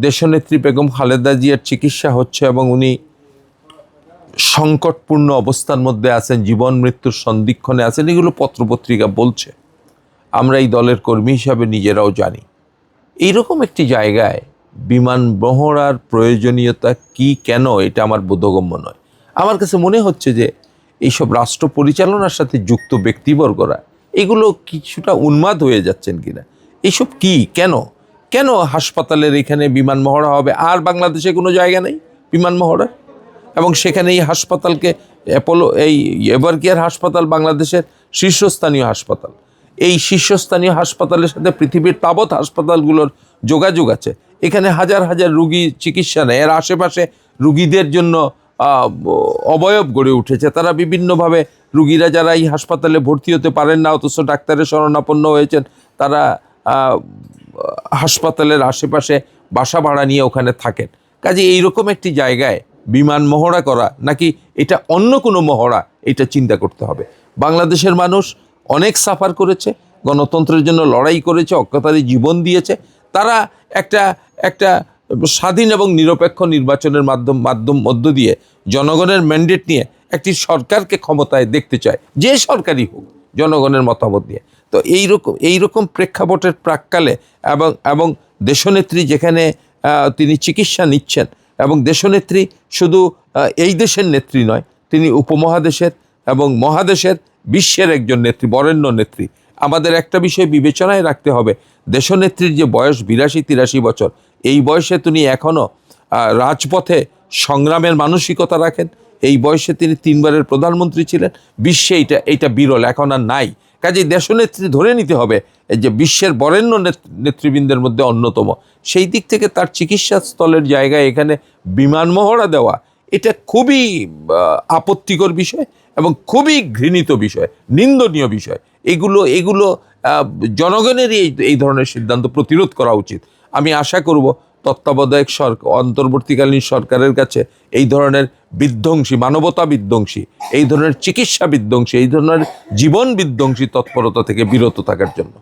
দেশনেত্রী বেগম খালেদা জিয়ার চিকিৎসা হচ্ছে এবং উনি সংকটপূর্ণ অবস্থার মধ্যে আছেন, জীবন মৃত্যুর সন্ধিক্ষণে আছেন, এগুলো পত্রপত্রিকা বলছে। আমরা এই দলের কর্মী হিসাবে নিজেরাও জানি। এইরকম একটি জায়গায় বিমান মহড়ার প্রয়োজনীয়তা কি কেন, এটা আমার বোধগম্য নয়। আমার কাছে মনে হচ্ছে যে এইসব রাষ্ট্র পরিচালনার সাথে যুক্ত ব্যক্তিবর্গরা এগুলো কিছুটা উন্মাদ হয়ে যাচ্ছেন কিনা। এইসব কি, কেন? কেন হাসপাতালের এখানে বিমান মহড়া হবে? আর বাংলাদেশে কোনো জায়গা নেই বিমান মহড়া? এবং সেখানে এই হাসপাতালকে, অ্যাপোলো, এই এভার কেয়ার হাসপাতাল বাংলাদেশের শীর্ষস্থানীয় হাসপাতাল। এই শীর্ষস্থানীয় হাসপাতালের সাথে পৃথিবীর তাবৎ হাসপাতালগুলোর যোগাযোগ আছে। এখানে হাজার হাজার রুগী চিকিৎসা নেয়। এর আশেপাশে রুগীদের জন্য অবয়ব গড়ে উঠেছে। তারা বিভিন্নভাবে রুগীরা যারা এই হাসপাতালে ভর্তি হতে পারেন না, অথচ ডাক্তারের শরণাপন্ন হয়েছেন, তারা হাসপাতালের আশেপাশে বাসা ভাড়া নিয়ে ওখানে থাকেন। কাজে এইরকম একটি জায়গায় বিমান মহড়া করা নাকি এটা অন্য কোনো মহড়া, এটা চিন্তা করতে হবে। বাংলাদেশের মানুষ অনেক সাফার করেছে, গণতন্ত্রের জন্য লড়াই করেছে অজ্ঞতারে জীবন দিয়েছে। তারা একটা একটা স্বাধীন এবং নিরপেক্ষ নির্বাচনের মাধ্যম মাধ্যম, মধ্য দিয়ে জনগণের ম্যান্ডেট নিয়ে একটি সরকারকে ক্ষমতায় দেখতে চায়, যে সরকারই হোক, জনগণের মতামত নিয়ে। তো এইরকম এইরকম প্রেক্ষাপটের প্রাককালে এবং এবং দেশনেত্রী যেখানে তিনি চিকিৎসা নিচ্ছেন এবং দেশনেত্রী শুধু এই দেশের নেত্রী নয়, তিনি উপমহাদেশের এবং মহাদেশের বিশ্বের একজন নেত্রী, বরেণ্য নেত্রী। আমাদের একটা বিষয় বিবেচনায় রাখতে হবে, দেশনেত্রীর যে বয়স বিরাশি তিরাশি বছর, এই বয়সে তিনি এখনও রাজপথে সংগ্রামের মানসিকতা রাখেন। এই বয়সে তিনি তিনবারের প্রধানমন্ত্রী ছিলেন, বিশ্বে এইটা এইটা বিরল, এখন আর নাই। কাজেই দেশনেত্রী ধরে নিতে হবে যে বিশ্বের বরেণ্য নেত- নেতৃবৃন্দের মধ্যে অন্যতম। সেই দিক থেকে তার চিকিৎসা স্থলের জায়গায় এখানে বিমান মহড়া দেওয়া, এটা খুবই আপত্তিকর বিষয় এবং খুবই ঘৃণিত বিষয়, নিন্দনীয় বিষয়। এগুলো এগুলো জনগণেরই এই ধরনের সিদ্ধান্ত প্রতিরোধ করা উচিত। আমি আশা করব তত্ত্বাবধায়ক সরকার অন্তর্বর্তীকালীন সরকারের কাছে এই ধরনের বিধ্বংসী, মানবতা বিধ্বংসী, এই ধরনের চিকিৎসা বিধ্বংসী, এই ধরনের জীবন বিধ্বংসী তৎপরতা থেকে বিরত থাকার জন্য।